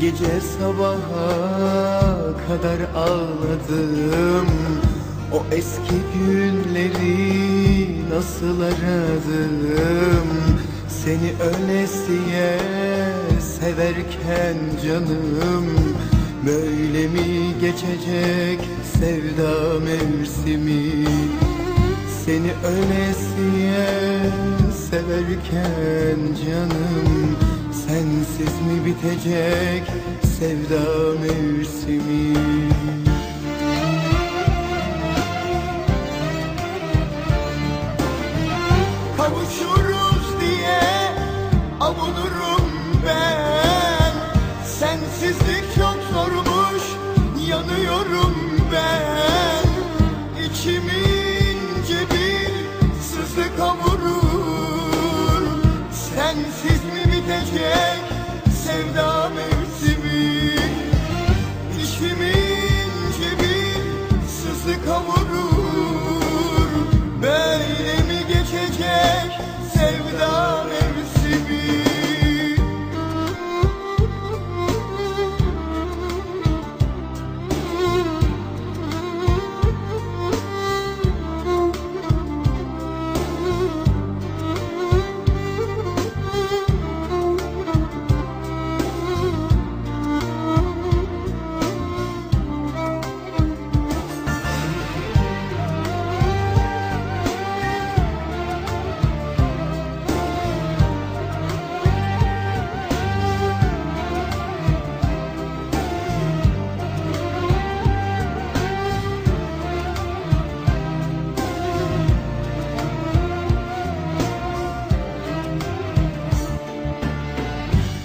gece sabaha kadar ağladım. O eski günleri nasıl aradım? Seni öylesiye severken canım Böyle mi geçecek sevda mevsimi? Seni öylesiye severken canım Sensiz mi bitecek sevda mevsimi? Kavuşuruz diye avunurum ben. Sensizlik çok zormuş yanıyorum ben. İçimi ince bir sızı kavurur. Sensiz mi sevda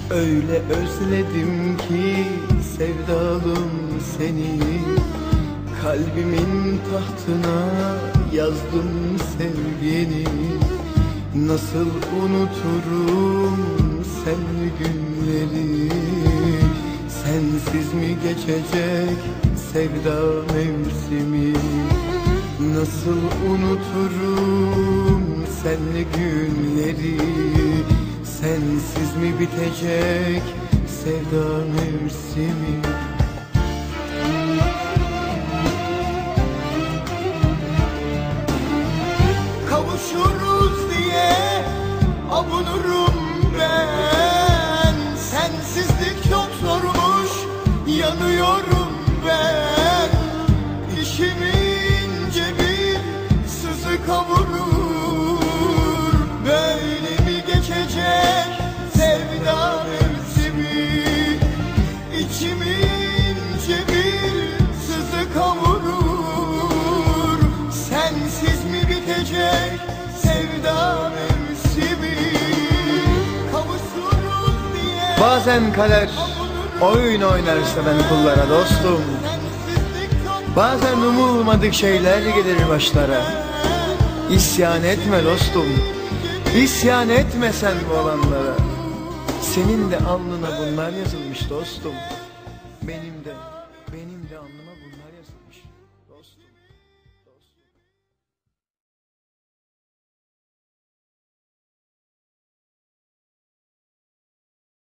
Öyle özledim ki sevdalım seni. Kalbimin tahtına yazdım sevgini Nasıl unuturum senli günleri? Sensiz mi geçecek sevda mevsimi? Nasıl unuturum senli günleri Sensiz mi bitecek sevda mevsimi Kavuşuruz diye avunurum ben. Sensizlik çok zormuş yanıyorum ben. İşimi ince bir sızı kavurur Bazen kader oyun oynar seven kullara dostum. Bazen umulmadık şeyler gelir başlara. İsyan etme dostum. İsyan etme sen bu olanlara. Senin de alnına bunlar yazılmış dostum. Benim de